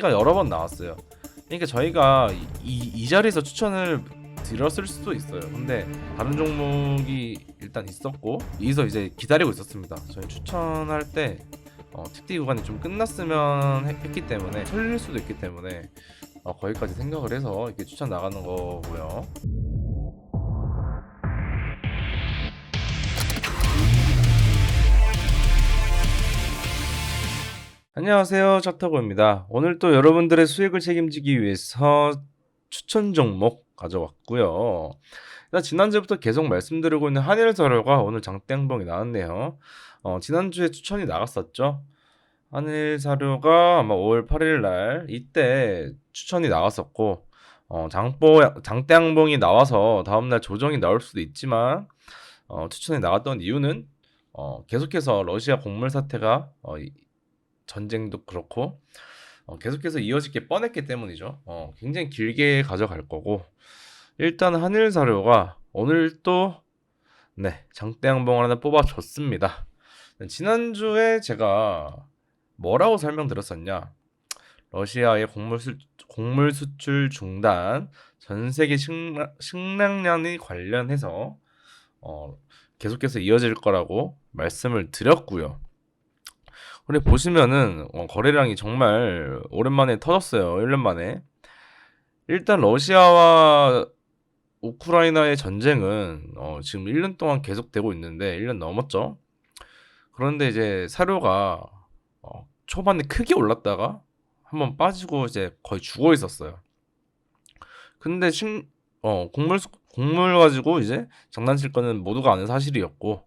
가 여러 번 나왔어요. 그러니까 저희가 이, 이, 이 자리에서 추천을 드렸을 수도 있어요. 근데 다른 종목이 일단 있었고 여기서 이제 기다리고 있었습니다. 저희 추천할 때 어, TT 구간이 좀 끝났으면 했, 기 때문에 설릴 수도 있기 때문에 어, 거기까지 생각을 해서 이렇게 추천 나가는 거고요. 안녕하세요. 차타고입니다. 오늘 또 여러분들의 수익을 책임지기 위해서 추천 종목 가져왔고요. 지난주부터 계속 말씀드리고 있는 한일서류가 오늘 장땡봉이 나왔네요. 어, 지난주에 추천이 나갔었죠? 한일 사료가 아마 5월 8일 날 이때 추천이 나왔었고 어, 장보 장대양봉이 나와서 다음 날 조정이 나올 수도 있지만 어, 추천이 나갔던 이유는 어, 계속해서 러시아 곡물 사태가 어, 이- 전쟁도 그렇고 어, 계속해서 이어질 게 뻔했기 때문이죠. 어, 굉장히 길게 가져갈 거고 일단 한일 사료가 오늘 또 네, 장대양봉을 하나 뽑아줬습니다. 지난주에 제가 뭐라고 설명드렸었냐? 러시아의 곡물, 수, 곡물 수출 중단, 전 세계 식량, 식량난이 관련해서 어, 계속해서 이어질 거라고 말씀을 드렸고요. 근데 보시면은 어, 거래량이 정말 오랜만에 터졌어요. 1년 만에. 일단 러시아와 우크라이나의 전쟁은 어, 지금 1년 동안 계속되고 있는데 1년 넘었죠. 그런데 이제 사료가 어, 초반에 크게 올랐다가 한번 빠지고 이제 거의 죽어 있었어요. 근데 식, 어, 곡물 수- 곡물 가지고 이제 장난칠 거는 모두가 아는 사실이었고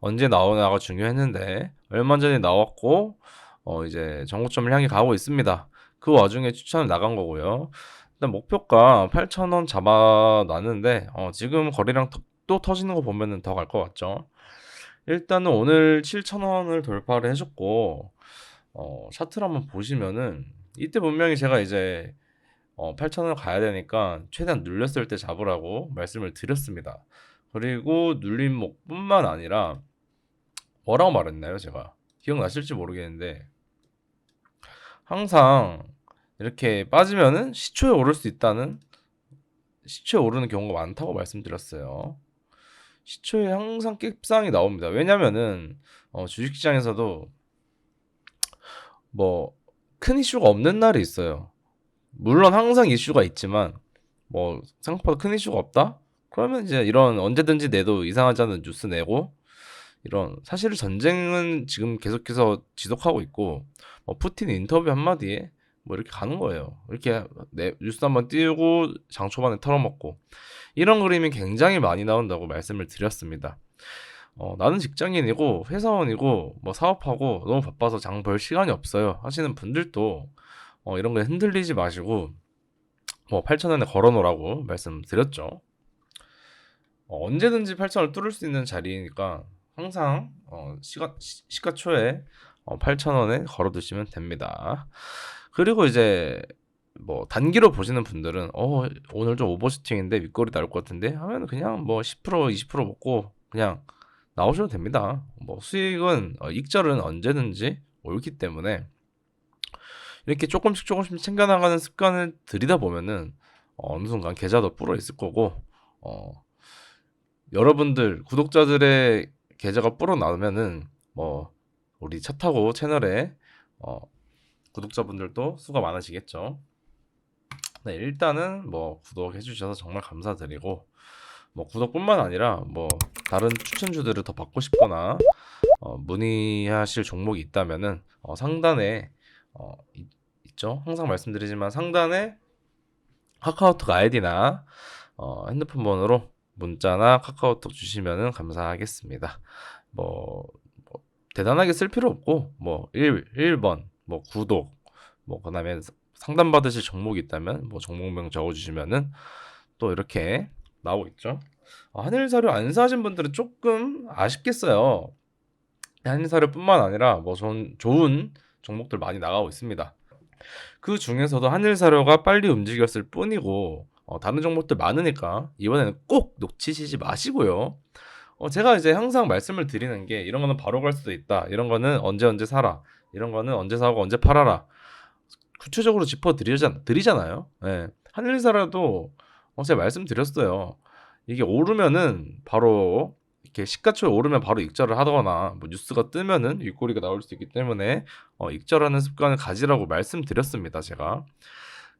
언제 나오나가 중요했는데 얼마 전에 나왔고 어 이제 정고점을 향해 가고 있습니다. 그 와중에 추천을 나간 거고요. 일단 목표가 8,000원 잡아놨는데 어 지금 거래량 더- 또 터지는 거 보면은 더 갈 것 같죠. 일단은 오늘 7,000원을 돌파를 해줬고 어 차트를 한번 보시면은 이때 분명히 제가 이제 어 8,000원 가야 되니까 최대한 눌렸을 때 잡으라고 말씀을 드렸습니다. 그리고 눌린 목뿐만 아니라 뭐라고 말했나요, 제가? 기억나실지 모르겠는데 항상 이렇게 빠지면은 시초에 오를 수 있다는 시초에 오르는 경우가 많다고 말씀드렸어요. 시초에 항상 cap상이 나옵니다. 왜냐면은 어, 주식시장에서도 뭐 큰 이슈가 없는 날이 있어요. 물론 항상 이슈가 있지만 뭐 생각보다 큰 이슈가 없다? 그러면 이제 이런 언제든지 내도 이상하지 않은 뉴스 내고 이런 사실 전쟁은 지금 계속해서 지속하고 있고 뭐 푸틴 인터뷰 한마디에 뭐 이렇게 가는 거예요. 이렇게 내 뉴스 한번 띄우고 장 초반에 털어먹고 이런 그림이 굉장히 많이 나온다고 말씀을 드렸습니다. 어, 나는 직장인이고 회사원이고 뭐 사업하고 너무 바빠서 장 볼 시간이 없어요 하시는 분들도 어, 이런 거에 흔들리지 마시고 뭐 8,000원에 걸어놓으라고 말씀드렸죠. 어, 언제든지 8,000원을 뚫을 수 있는 자리니까 항상 어, 시가, 시, 시가초에 어, 8,000원에 걸어두시면 됩니다. 그리고 이제 뭐 단기로 보시는 분들은 어 오늘 좀 오버슈팅인데 윗골이 나올 것 같은데 하면 그냥 뭐 10% 20% 먹고 그냥 나오셔도 됩니다. 뭐 수익은 어, 익절은 언제든지 옳기 때문에 이렇게 조금씩 조금씩 챙겨 나가는 습관을 들이다 보면은 어, 어느 순간 계좌도 불어 있을 거고 어, 여러분들 구독자들의 계좌가 불어 나오면은 뭐 우리 차 타고 채널에 어, 구독자분들도 수가 많아지겠죠. 네, 일단은 뭐 구독해 주셔서 정말 감사드리고 뭐 구독뿐만 아니라 뭐 다른 추천주들을 더 받고 싶거나 어, 문의하실 종목이 있다면은 어, 상단에 어, 있, 있죠. 항상 말씀드리지만 상단에 카카오톡 아이디나 어, 핸드폰 번호로 문자나 카카오톡 주시면은 감사하겠습니다. 뭐, 뭐 대단하게 쓸 필요 없고 뭐 1, 1번 뭐 구독 뭐 그다음에 상담 받으실 종목이 있다면 뭐 종목명 적어 주시면은 또 이렇게 나오고 있죠. 어, 한일사료 안 사신 분들은 조금 아쉽겠어요. 한일사료뿐만 아니라 뭐 좋은, 좋은 종목들 많이 나가고 있습니다. 그 중에서도 한일사료가 빨리 움직였을 뿐이고 어, 다른 종목들 많으니까 이번에는 꼭 놓치시지 마시고요. 어, 제가 이제 항상 말씀을 드리는 게 이런 거는 바로 갈 수도 있다. 이런 거는 언제 언제 사라. 이런 거는 언제 사고 언제 팔아라. 구체적으로 짚어 드리잖아요. 예. 한일사라도 어, 제가 말씀드렸어요. 이게 오르면은 바로 이렇게 시가총이 오르면 바로 익절을 하거나 뭐 뉴스가 뜨면은 윗꼬리가 나올 수 있기 때문에 어, 익절하는 습관을 가지라고 말씀드렸습니다. 제가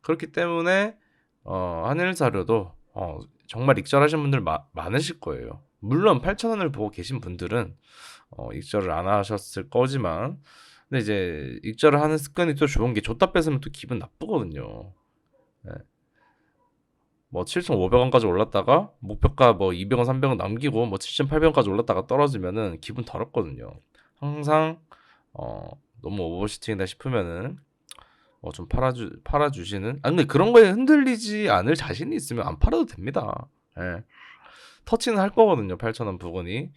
그렇기 때문에 어, 한일사료도 어, 정말 익절하신 분들 마, 많으실 거예요. 물론 8,000원을 보고 계신 분들은 어, 익절을 안 하셨을 거지만 근데 이제 익절을 하는 습관이 또 좋은 게 줬다 뺏으면 또 기분 나쁘거든요. 네. 뭐 7,500원까지 올랐다가 목표가 뭐 200원, 300원 남기고 뭐 7,800원까지 올랐다가 떨어지면은 기분 더럽거든요. 항상 어, 너무 오버시팅이다 싶으면은 어, 좀 팔아주 팔아주시는. 아 근데 그런 거에 흔들리지 않을 자신이 있으면 안 팔아도 됩니다. 예. 터치는 할 거거든요. 8,000원 부근이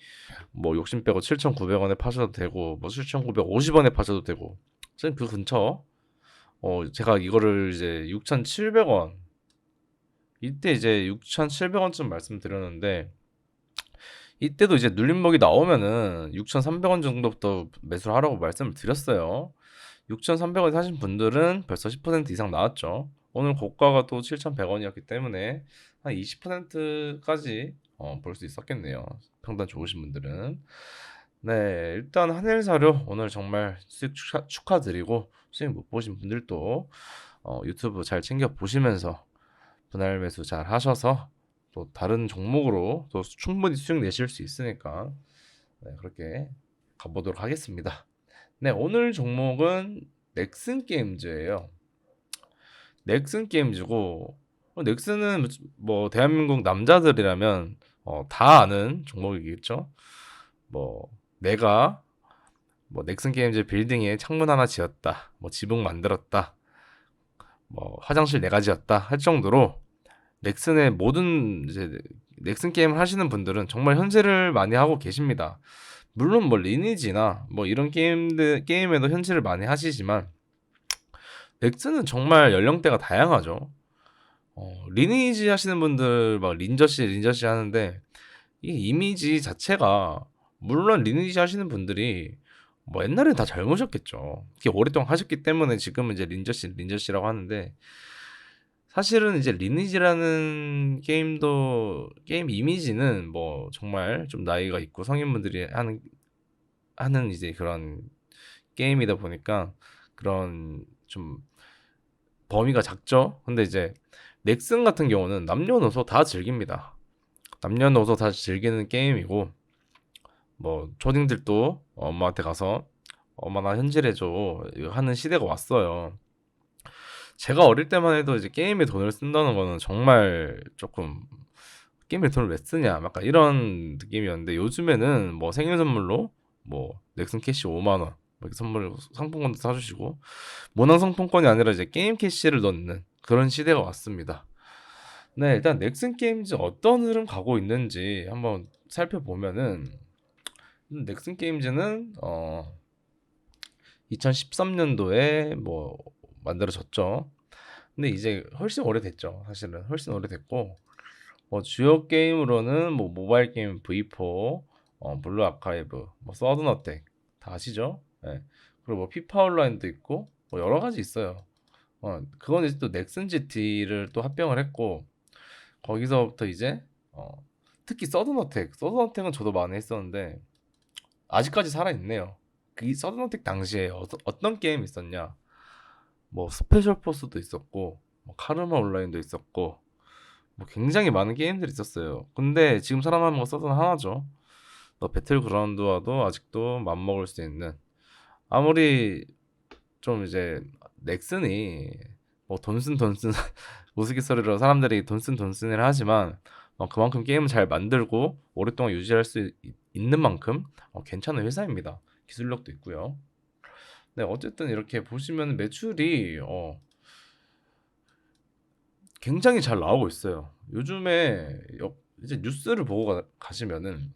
뭐 욕심 빼고 7,900원에 파셔도 되고 뭐 7,950원에 파셔도 되고 저는 그 근처 어 제가 이거를 이제 6,700원 이때 이제 6,700원쯤 말씀드렸는데 이때도 이제 눌림목이 나오면은 6,300원 정도부터 매수를 하라고 말씀을 드렸어요. 6,300원 사신 분들은 벌써 10% 이상 나왔죠. 오늘 고가가 또 7,100원이었기 때문에 한 20%까지 어, 볼 수 있었겠네요. 평단 좋으신 분들은. 네, 일단 한일 사료 오늘 정말 수익 축하, 축하드리고 수익 못 보신 분들도 어, 유튜브 잘 챙겨 보시면서 분할 매수 잘 하셔서 또 다른 종목으로 또 충분히 수익 내실 수 있으니까 네, 그렇게 가보도록 하겠습니다. 네, 오늘 종목은 넥슨 게임즈예요. 넥슨 게임즈고 어, 넥슨은 뭐 대한민국 남자들이라면 어, 다 아는 종목이겠죠. 뭐 내가 뭐 넥슨 게임즈 빌딩에 창문 하나 지었다. 뭐 지붕 만들었다. 뭐 화장실 내가 지었다 할 정도로 넥슨의 모든 이제 넥슨 게임을 하시는 분들은 정말 현질을 많이 하고 계십니다. 물론 뭐 리니지나 뭐 이런 게임들 게임에도 현질을 많이 하시지만 넥슨은 정말 연령대가 다양하죠. 어, 리니지 하시는 분들 막 린저씨 린저씨 하는데 이 이미지 자체가 물론 리니지 하시는 분들이 뭐 옛날엔 다 젊으셨겠죠. 이게 오랫동안 하셨기 때문에 지금은 이제 린저씨 린저씨라고 하는데 사실은 이제 리니지라는 게임도 게임 이미지는 뭐 정말 좀 나이가 있고 성인분들이 하는 하는 이제 그런 게임이다 보니까 그런 좀 범위가 작죠. 근데 이제 넥슨 같은 경우는 남녀노소 다 즐깁니다. 남녀노소 다 즐기는 게임이고 뭐 초딩들도 엄마한테 가서 엄마 나 현질해줘 하는 시대가 왔어요. 제가 어릴 때만 해도 이제 게임에 돈을 쓴다는 거는 정말 조금 게임에 돈을 왜 쓰냐 약간 이런 느낌이었는데 요즘에는 뭐 생일 선물로 뭐 넥슨 캐시 5만 원 선물 상품권도 사주시고 모난 상품권이 아니라 이제 게임 캐시를 넣는 그런 시대가 왔습니다. 네 일단 넥슨 게임즈 어떤 흐름 가고 있는지 한번 살펴보면은 넥슨 게임즈는 어 2013년도에 뭐 만들어졌죠. 근데 이제 훨씬 오래됐죠. 사실은 훨씬 오래됐고 뭐 주요 게임으로는 뭐 모바일 게임 V4, 어, 블루 아카이브, 뭐 서든 어택 다 아시죠? 예. 그리고 뭐 피파 온라인도 있고 뭐 여러 가지 있어요. 어, 그건 이제 또 넥슨 GT를 또 합병을 했고 거기서부터 이제 어, 특히 서든 어택, 서든 어택은 저도 많이 했었는데 아직까지 살아 있네요. 그 서든 어택 당시에 어, 어떤 게임이 있었냐? 뭐 스페셜 포스도 있었고 뭐 카르마 온라인도 있었고 뭐 굉장히 많은 게임들이 있었어요. 근데 지금 살아남은 거 서든 하나죠. 너 배틀그라운드와도 아직도 맞먹을 수 있는 아무리 좀 이제 넥슨이 뭐 돈쓴 돈쓴 우스갯소리로 사람들이 돈쓴 돈쓴을 하지만 어, 그만큼 게임을 잘 만들고 오랫동안 유지할 수 있, 있는 만큼 어, 괜찮은 회사입니다. 기술력도 있고요. 네, 어쨌든 이렇게 보시면 매출이 어, 굉장히 잘 나오고 있어요. 요즘에 역, 이제 뉴스를 보고 가, 가시면은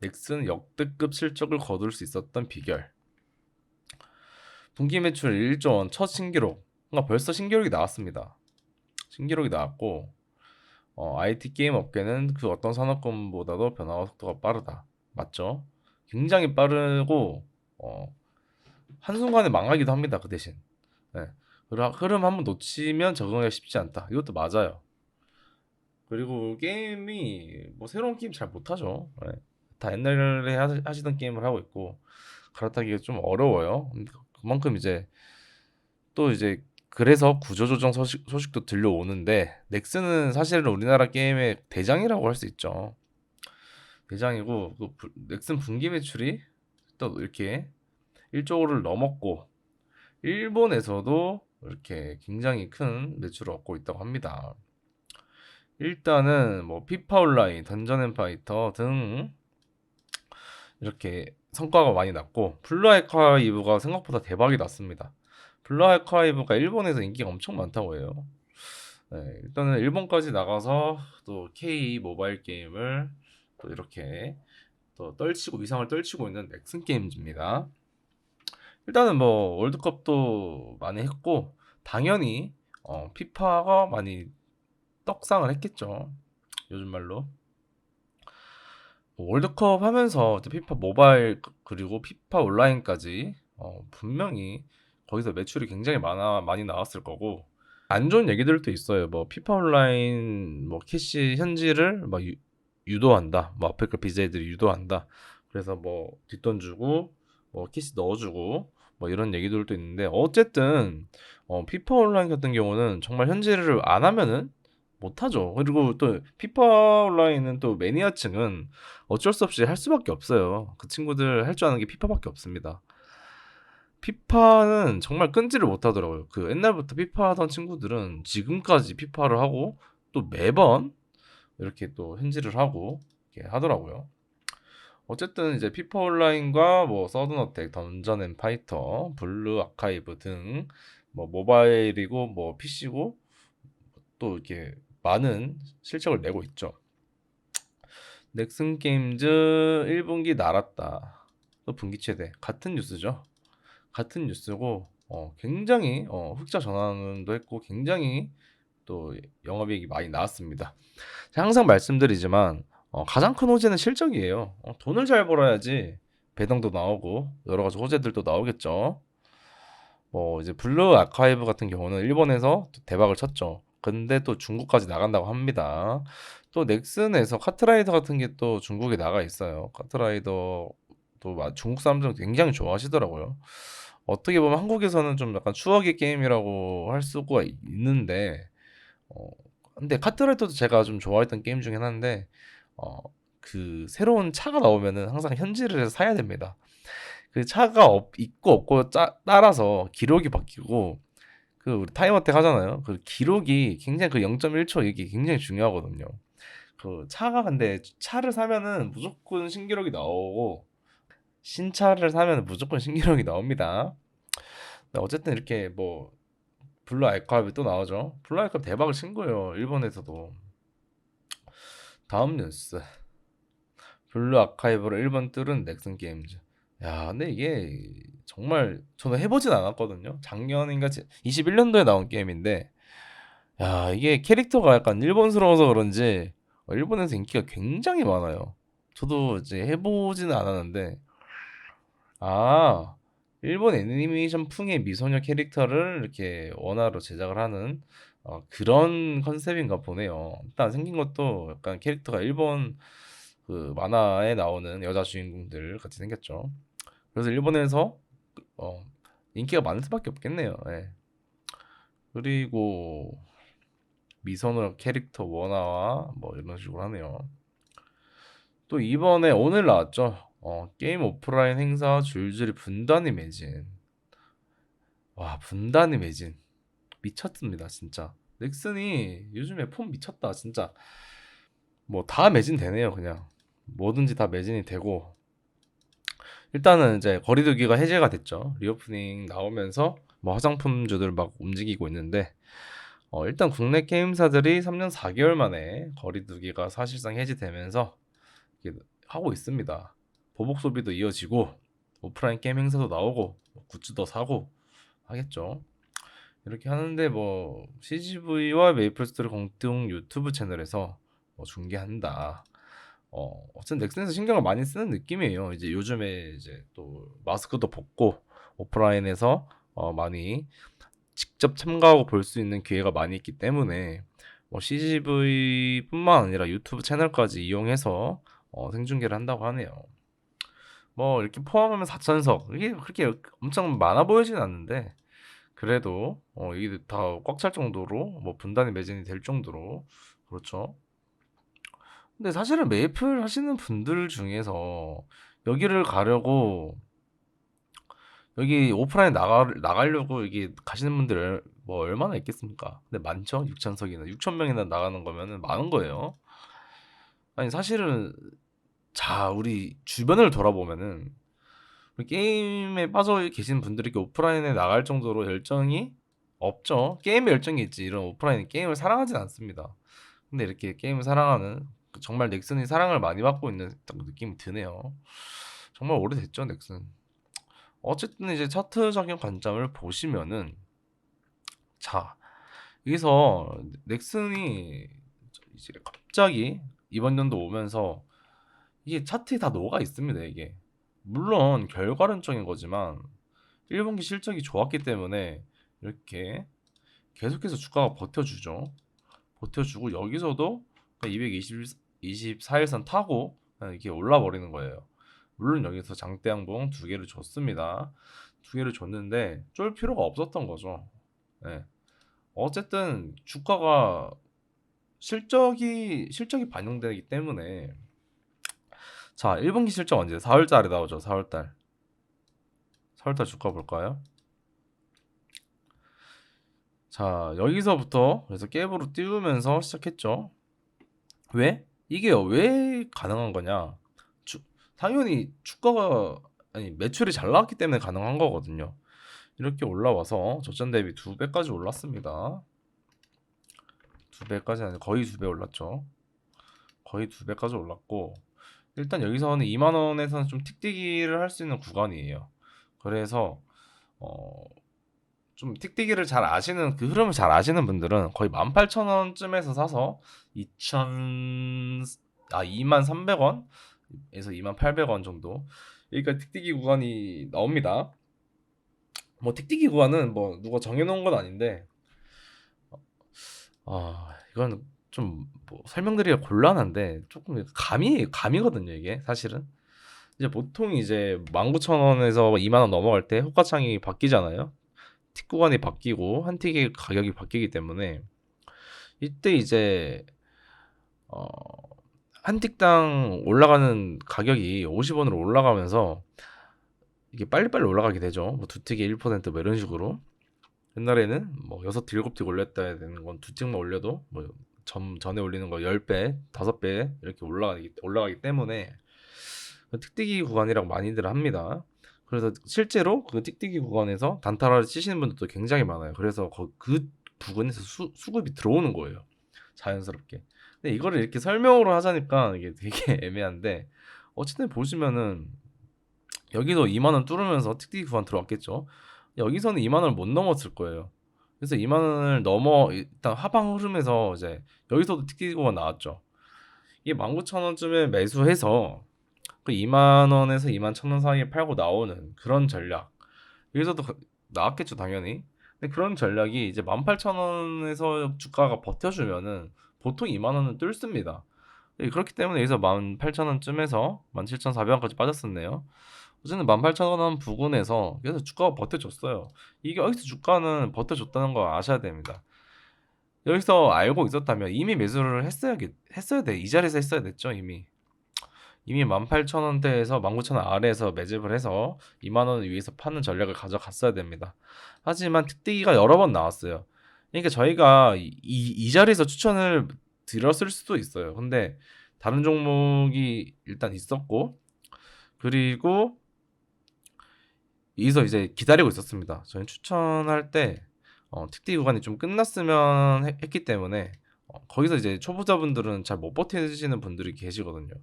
넥슨 역대급 실적을 거둘 수 있었던 비결. 분기 매출 1조 원 첫 신기록. 그러니까 벌써 신기록이 나왔습니다. 신기록이 나왔고 어, IT 게임 업계는 그 어떤 산업군보다도 변화와 속도가 빠르다. 맞죠? 굉장히 빠르고 어, 한순간에 망하기도 합니다. 그 대신. 네. 흐름 한번 놓치면 적응하기가 쉽지 않다. 이것도 맞아요. 그리고 게임이 뭐 새로운 게임 잘 못하죠. 예. 다 옛날에 하- 하시던 게임을 하고 있고 갈아타기가 좀 어려워요. 근데 그만큼 이제 또 이제 그래서 구조조정 소식, 소식도 들려오는데 넥슨은 사실은 우리나라 게임의 대장이라고 할 수 있죠. 대장이고 그 부- 넥슨 분기 매출이 또 이렇게 1조를 넘었고 일본에서도 이렇게 굉장히 큰 매출을 얻고 있다고 합니다. 일단은 뭐 피파 온라인, 던전 앤 파이터 등 이렇게 성과가 많이 났고 블루 아이카이브가 생각보다 대박이 났습니다. 블루 아이카이브가 일본에서 인기가 엄청 많다고 해요. 네, 일단은 일본까지 나가서 또 K 모바일 게임을 또 이렇게 또 떨치고 위상을 떨치고 있는 넥슨 게임즈입니다. 일단은 뭐 월드컵도 많이 했고 당연히 어, 피파가 많이 떡상을 했겠죠. 요즘 말로. 뭐 월드컵 하면서 피파 모바일 그- 그리고 피파 온라인까지 어, 분명히 거기서 매출이 굉장히 많아 많이 나왔을 거고 안 좋은 얘기들도 있어요. 뭐 피파 온라인 뭐 캐시 현지를 막 유, 유도한다. 뭐 아프리카 BJ들이 유도한다. 그래서 뭐 뒷돈 주고 뭐 캐시 넣어주고 뭐 이런 얘기들도 있는데 어쨌든 어, 피파 온라인 같은 경우는 정말 현지를 안 하면은 못하죠. 그리고 또 피파 온라인은 또 매니아층은 어쩔 수 없이 할 수밖에 없어요. 그 친구들 할 줄 아는 게 피파밖에 없습니다. 피파는 정말 끈질을 못 하더라고요. 그 옛날부터 피파 하던 친구들은 지금까지 피파를 하고 또 매번 이렇게 또 현질을 하고 이렇게 하더라고요. 어쨌든 이제 피파 온라인과 뭐 서든어택, 던전 앤 파이터, 블루 아카이브 등 뭐 모바일이고 뭐 PC고 또 이렇게 많은 실적을 내고 있죠. 넥슨 게임즈 1분기 날았다. 또 분기 최대 같은 뉴스죠. 같은 뉴스고 어, 굉장히 어, 흑자 전환도 했고 굉장히 또 영업이익이 많이 나왔습니다. 항상 말씀드리지만 어, 가장 큰 호재는 실적이에요. 어, 돈을 잘 벌어야지 배당도 나오고 여러 가지 호재들도 나오겠죠. 뭐 이제 블루 아카이브 같은 경우는 일본에서 또 대박을 쳤죠. 근데 또 중국까지 나간다고 합니다. 또 넥슨에서 카트라이더 같은 게 또 중국에 나가 있어요. 카트라이더 또 마- 중국 사람들은 굉장히 좋아하시더라고요. 어떻게 보면 한국에서는 좀 약간 추억의 게임이라고 할 수가 있는데 어 근데 카트라이더도 제가 좀 좋아했던 게임 중에 하나인데 어 그 새로운 차가 나오면은 항상 현질을 해서 사야 됩니다. 그 차가 없, 있고 없고 짜, 따라서 기록이 바뀌고 그 우리 타임어택 하잖아요. 그 기록이 굉장히 그 0.1초 이게 굉장히 중요하거든요. 그 차가 근데 차를 사면은 무조건 신기록이 나오고 신차를 사면 무조건 신기록이 나옵니다. 근데 어쨌든 이렇게 뭐 블루 아이카이브 또 나오죠. 블루 아이카이브 대박을 친 거예요. 일본에서도. 다음 뉴스. 블루 아카이브로 일본 뚫은 넥슨 게임즈. 야, 근데 이게 정말 저는 해보진 않았거든요. 작년인가 21년도에 나온 게임인데, 야, 이게 캐릭터가 약간 일본스러워서 그런지 어, 일본에서 인기가 굉장히 많아요. 저도 이제 해보지는 않았는데, 아, 일본 애니메이션 풍의 미소녀 캐릭터를 이렇게 원화로 제작을 하는 어, 그런 컨셉인가 보네요. 일단 생긴 것도 약간 캐릭터가 일본 그 만화에 나오는 여자 주인공들 같이 생겼죠. 그래서 일본에서 어, 인기가 많을 수밖에 없겠네요. 예. 그리고 미소녀 캐릭터 원화와 뭐 이런 식으로 하네요. 또 이번에 오늘 나왔죠. 어, 게임 오프라인 행사 줄줄이 분단이 매진. 와, 분단이 매진. 미쳤습니다, 진짜. 넥슨이 요즘에 폼 미쳤다, 진짜. 뭐 다 매진 되네요, 그냥. 뭐든지 다 매진이 되고. 일단은 이제 거리두기가 해제가 됐죠. 리오프닝 나오면서 뭐 화장품주들 막 움직이고 있는데 어, 일단 국내 게임사들이 3년 4개월 만에 거리두기가 사실상 해제되면서 하고 있습니다. 보복 소비도 이어지고 오프라인 게임 행사도 나오고 뭐 굿즈도 사고 하겠죠. 이렇게 하는데 뭐 CGV와 메이플스토리 공동 유튜브 채널에서 뭐 중계한다. 어, 어쨌든 넥슨에서 신경을 많이 쓰는 느낌이에요. 이제 요즘에 이제 또 마스크도 벗고 오프라인에서 어, 많이 직접 참가하고 볼 수 있는 기회가 많이 있기 때문에 뭐 CGV뿐만 아니라 유튜브 채널까지 이용해서 어, 생중계를 한다고 하네요. 뭐 이렇게 포함하면 4천석 이게 그렇게 엄청 많아 보이진 않는데 그래도 어, 이게 다 꽉 찰 정도로 뭐 분단이 매진이 될 정도로 그렇죠. 근데 사실은 메이플 하시는 분들 중에서 여기를 가려고 여기 오프라인 나가 나가려고 이게 가시는 분들 뭐 얼마나 있겠습니까? 근데 많죠. 6천석이나 6천 명이나 나가는 거면은 많은 거예요. 아니 사실은 자 우리 주변을 돌아보면은 게임에 빠져 계신 분들이 이렇게 오프라인에 나갈 정도로 열정이 없죠. 게임에 열정이 있지 이런 오프라인 게임을 사랑하진 않습니다. 근데 이렇게 게임을 사랑하는 그 정말 넥슨이 사랑을 많이 받고 있는 딱 느낌이 드네요. 정말 오래됐죠 넥슨. 어쨌든 이제 차트적인 관점을 보시면은 자 여기서 넥슨이 이제 갑자기 이번 연도 오면서 이게 차트에 다 녹아 있습니다 이게 물론 결과론적인 거지만 1분기 실적이 좋았기 때문에 이렇게 계속해서 주가가 버텨주죠. 버텨주고 여기서도 224일선 타고 이렇게 올라 버리는 거예요. 물론 여기서 장대 양봉 두 개를 줬습니다. 두 개를 줬는데 쫄 필요가 없었던 거죠. 네. 어쨌든 주가가 실적이 실적이 반영되기 때문에 자 1분기 실적 언제? 4월달에 나오죠 4월달. 4월달 주가 볼까요? 자 여기서부터 그래서 갭으로 띄우면서 시작했죠. 왜? 이게요 왜 가능한 거냐? 주, 당연히 주가가 아니 매출이 잘 나왔기 때문에 가능한 거거든요. 이렇게 올라와서 저점 대비 두 배까지 올랐습니다. 두 배까지 아니 거의 두 배 올랐죠. 거의 두 배까지 올랐고 일단 여기서는 2만 원에서는 좀 틱틱이를 할 수 있는 구간이에요. 그래서 어, 좀 틱틱이를 잘 아시는 그 흐름을 잘 아시는 분들은 거의 18,000원쯤에서 사서 2,000 아, 23,300원에서 28,800원 정도 그러니까 틱틱이 구간이 나옵니다. 뭐 틱틱이 구간은 뭐 누가 정해놓은 건 아닌데 아 이건 좀 뭐 설명드리기가 곤란한데 조금 감이 감이거든요 이게 사실은 이제 보통 이제 19,000원에서 2만 원 넘어갈 때 호가창이 바뀌잖아요 틱 구간이 바뀌고 한 틱의 가격이 바뀌기 때문에 이때 이제 어, 한 틱당 올라가는 가격이 50원으로 올라가면서 이게 빨리빨리 올라가게 되죠. 뭐 두 틱에 1%뭐 이런 식으로. 옛날에는 뭐 여섯 일곱 틱 올렸다 되는 건 두 틱만 올려도 뭐 점 전에 올리는 거 10배, 5배 이렇게 올라가기 올라가기 때문에 그 틱틱이 구간이라고 많이들 합니다. 그래서 실제로 그 틱틱이 구간에서 단타를 치시는 분들도 굉장히 많아요. 그래서 그, 그 부근에서 수, 수급이 들어오는 거예요. 자연스럽게. 근데 이거를 이렇게 설명으로 하자니까 이게 되게 애매한데 어쨌든 보시면은 여기도 2만 원 뚫으면서 틱틱이 구간 들어왔겠죠. 여기서는 2만 원을 못 넘었을 거예요. 그래서 2만 원을 넘어 일단 하방 흐름에서 이제 여기서도 틱틱이가 나왔죠. 이게 19,000원쯤에 매수해서 그 2만 원에서 2만 1,000원 사이에 팔고 나오는 그런 전략. 여기서도 그- 나왔겠죠, 당연히. 근데 그런 전략이 이제 18,000원에서 주가가 버텨주면은 보통 2만 원은 뚫습니다. 예, 그렇기 때문에 여기서 18,000원쯤에서 17,400원까지 빠졌었네요. 어쨌든 18,000원 부근에서 계속 주가가 버텨줬어요. 이게 여기서 주가는 버텨줬다는 거 아셔야 됩니다. 여기서 알고 있었다면 이미 매수를 했어야 했어야 돼. 이 자리에서 했어야 됐죠, 이미. 이미 18,000원대에서 19,000원 아래에서 매집을 해서 2만 원 위에서 파는 전략을 가져갔어야 됩니다. 하지만 특대기가 여러 번 나왔어요. 그러니까 저희가 이, 이 자리에서 추천을 드렸을 수도 있어요. 근데 다른 종목이 일단 있었고 그리고 여기서 이제 기다리고 있었습니다. 저는 추천할 때 어, 특디 구간이 좀 끝났으면 했, 기 때문에 어, 거기서 이제 초보자분들은 잘 못 버티시는 분들이 계시거든요.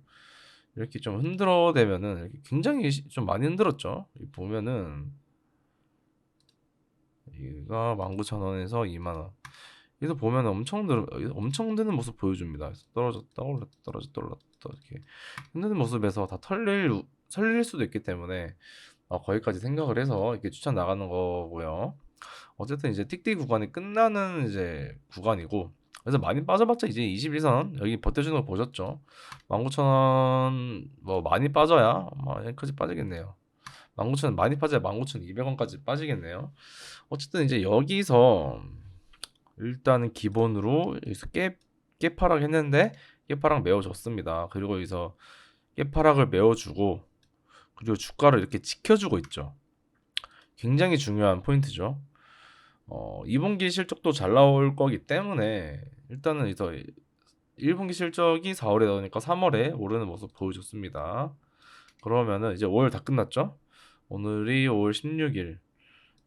이렇게 좀 흔들어대면은 이렇게 굉장히 시- 좀 많이 흔들었죠. 이 보면은 여기가 19,000원에서 2만원. 여기서 보면 엄청 들 엄청 드는 모습 보여줍니다. 떨어졌다 올랐다 떨어졌다 올랐다 이렇게 흔드는 모습에서 다 털릴 우- 털릴 수도 있기 때문에 어, 거기까지 생각을 해서 이렇게 추천 나가는 거고요. 어쨌든 이제 틱틱 구간이 끝나는 이제 구간이고 그래서 많이 빠져봤자 이제 21선 여기 버텨주는 거 보셨죠? 19,000원 뭐 많이 빠져야 뭐 여기까지 빠지겠네요. 19,000원 많이 빠져야 19,200원까지 빠지겠네요. 어쨌든 이제 여기서 일단은 기본으로 여기서 깨 깨파락 했는데 깨파락 메워줬습니다. 그리고 여기서 깨파락을 메워주고 그리고 주가를 이렇게 지켜주고 있죠. 굉장히 중요한 포인트죠. 어, 2분기 실적도 잘 나올 거기 때문에 일단은 여기서 1분기 실적이 4월에 나오니까 3월에 오르는 모습 보여줬습니다. 그러면은 이제 5월 다 끝났죠? 오늘이 5월 16일.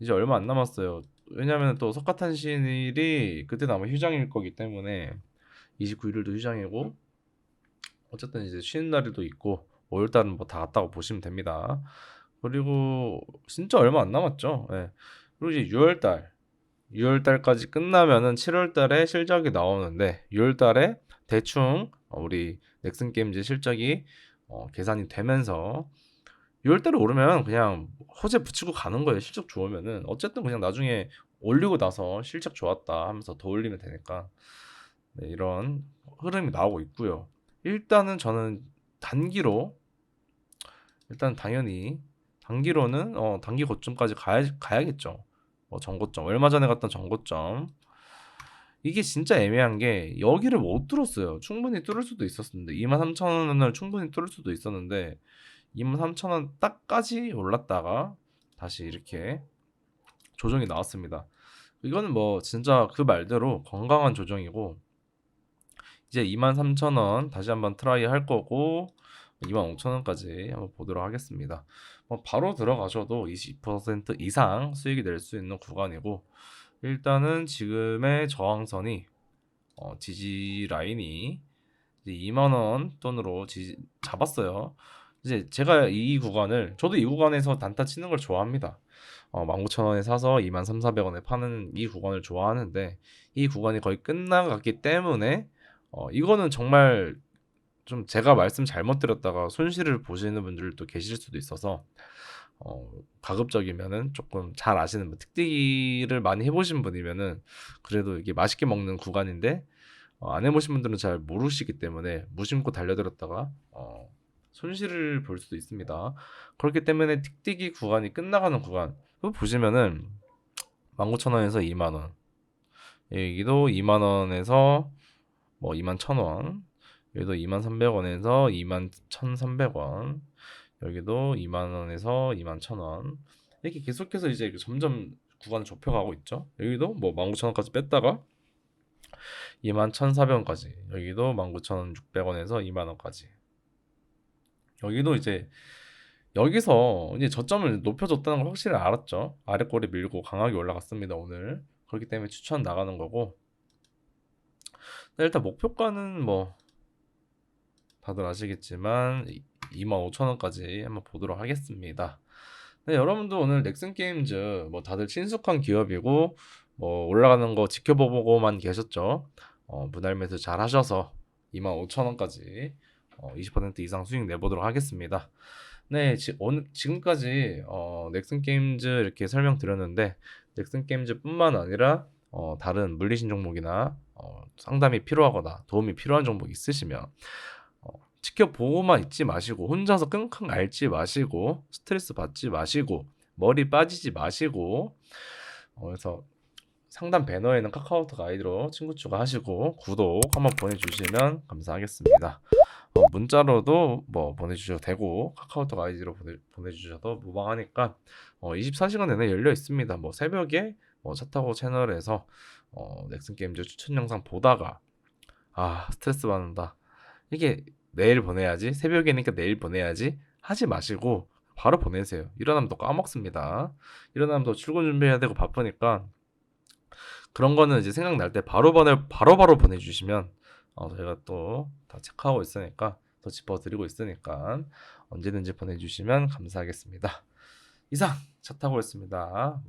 이제 얼마 안 남았어요. 왜냐면 또 석가탄신일이 그때는 아마 휴장일 거기 때문에 29일도 휴장이고 어쨌든 이제 쉬는 날도 있고 5월 달은 뭐 다 갔다고 보시면 됩니다. 그리고 진짜 얼마 안 남았죠. 예. 그리고 이제 6월 달 6월 달까지 끝나면은 7월 달에 실적이 나오는데 6월 달에 대충 어, 우리 넥슨 게임즈 실적이 어, 계산이 되면서 6월 달에 오르면 그냥 호재 붙이고 가는 거예요. 실적 좋으면은 어쨌든 그냥 나중에 올리고 나서 실적 좋았다 하면서 더 올리면 되니까 네, 이런 흐름이 나오고 있고요. 일단은 저는 단기로 일단 당연히 단기로는 어 단기 고점까지 가야 가야겠죠. 뭐 전고점 얼마 전에 갔던 전고점 이게 진짜 애매한 게 여기를 못 뚫었어요. 충분히 뚫을 수도 있었는데 23,000원을 충분히 뚫을 수도 있었는데 23,000원 딱까지 올랐다가 다시 이렇게 조정이 나왔습니다. 이거는 뭐 진짜 그 말대로 건강한 조정이고 이제 23,000원 다시 한번 트라이 할 거고 25,000원까지 한번 보도록 하겠습니다. 뭐 바로 들어가셔도 20% 이상 수익이 낼 수 있는 구간이고 일단은 지금의 저항선이 어, 지지 라인이 이제 2만 원 돈으로 지지, 잡았어요. 이제 제가 이 구간을 저도 이 구간에서 단타 치는 걸 좋아합니다. 어, 19,000원에 사서 23,400원에 파는 이 구간을 좋아하는데 이 구간이 거의 끝나갔기 때문에 어, 이거는 정말 좀 제가 말씀 잘못 드렸다가 손실을 보시는 분들도 계실 수도 있어서 어, 가급적이면은 조금 잘 아시는 분, 특디기를 많이 해보신 분이면은 그래도 이게 맛있게 먹는 구간인데 어, 안 해보신 분들은 잘 모르시기 때문에 무심코 달려들었다가 어, 손실을 볼 수도 있습니다. 그렇기 때문에 틱틱이 구간이 끝나가는 구간 보시면은 19,000원에서 2만 원 여기도 2만 원에서 뭐 21,000원 여기도 23,300원에서 21,300원 여기도 2만원에서 21,000원 이렇게 계속해서 이제 점점 구간을 좁혀가고 있죠 여기도 뭐 19,000원까지 뺐다가 21,400원까지 여기도 19,600원에서 2만원까지 여기도 이제 여기서 이제 저점을 높여줬다는 걸 확실히 알았죠. 아래 꼬리 밀고 강하게 올라갔습니다 오늘. 그렇기 때문에 추천 나가는 거고. 네, 일단 목표가는 뭐 다들 아시겠지만 25,000원까지 한번 보도록 하겠습니다. 네, 여러분도 오늘 넥슨 게임즈 뭐 다들 친숙한 기업이고 뭐 올라가는 거 지켜보고만 계셨죠. 어, 분할 매수 잘 하셔서 25,000원까지 어, 20% 이상 수익 내보도록 하겠습니다. 네, 지, 오늘, 지금까지 어, 넥슨 게임즈 이렇게 설명드렸는데 넥슨 게임즈뿐만 아니라 어, 다른 물리신 종목이나 어, 상담이 필요하거나 도움이 필요한 종목 있으시면 어, 지켜보고만 있지 마시고 혼자서 끙끙 앓지 마시고 스트레스 받지 마시고 머리 빠지지 마시고 어, 그래서 상담 배너에는 카카오톡 아이디로 친구 추가하시고 구독 한번 보내주시면 감사하겠습니다. 어, 문자로도 뭐 보내주셔도 되고 카카오톡 아이디로 보내, 보내주셔도 무방하니까 어, 24시간 내내 열려 있습니다. 뭐 새벽에 뭐차 타고 채널에서 어, 넥슨 게임즈 추천 영상 보다가 아 스트레스 받는다 이게 내일 보내야지 새벽이니까 내일 보내야지 하지 마시고 바로 보내세요. 일어나면 또 까먹습니다. 일어나면 또 출근 준비해야 되고 바쁘니까 그런 거는 이제 생각날 때 바로 보내 바로 바로 보내주시면 어, 저희가 또 다 체크하고 있으니까 더 짚어드리고 있으니까 언제든지 보내주시면 감사하겠습니다. 이상 차 타고 있습니다.